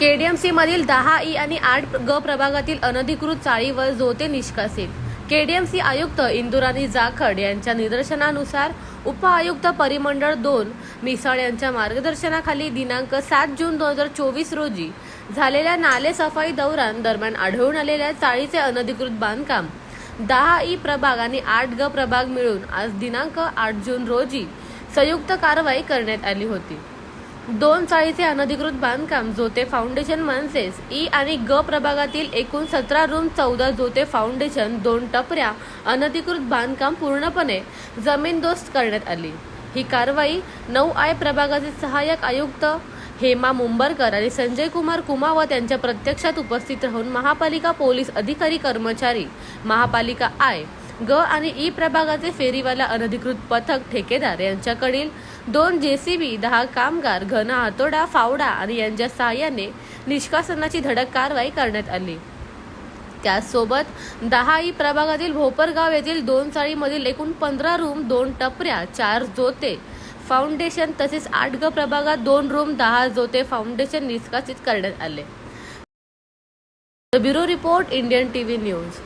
KDMC मधील दहा E आणि आठ ग प्रभागातील अनधिकृत चाळीवर जोते निष्कासित. केडीएमसी आयुक्त इंदुराणी जाखड यांच्या निदर्शनानुसार उपआयुक्त परिमंडळ दोन मिसाळ यांच्या मार्गदर्शनाखाली दिनांक सात जून दोन हजार चोवीस रोजी झालेल्या नाले सफाई दौरान दरम्यान आढळून आलेल्या चाळीचे अनधिकृत बांधकाम. दहा ई प्रभाग आणि आठ ग प्रभाग मिळून आज दिनांक आठ जून रोजी संयुक्त कारवाई करण्यात आली होती. दोन चाळीचे अनधिकृत बांधकाम जोते फाउंडेशन मनसेस ई आणि ग प्रभागातील एकूण सतरा रूम चौदा जोते फाउंडेशन दोन टपऱ्या अनधिकृत बांधकाम पूर्णपणे जमीनदोस्त करण्यात आली. ही कारवाई नऊ आय प्रभागाचे सहाय्यक आयुक्त हेमा मुंबरकर आणि संजय कुमार कुमावत यांच्या प्रत्यक्षात उपस्थित राहून महापालिका पोलीस अधिकारी कर्मचारी महापालिका आय ग आणि ई प्रभागाचे फेरीवाला अनधिकृत पथक ठेकेदार यांच्याकडील दोन जेसीबी दहा कामगार घन हातोडा फावडा आणि यांच्या सहाय्याने निष्कासनाची धडक कारवाई करण्यात आली. त्याचसोबत दहा ई प्रभागातील भोपरगाव येथील दोन चाळीमधील एकूण पंधरा रूम दोन टपऱ्या चार जोते फाउंडेशन तसेच आठ ग प्रभागात दोन रूम दहा जोते फाउंडेशन निष्कासित करण्यात आले. Bureau report Indian TV news.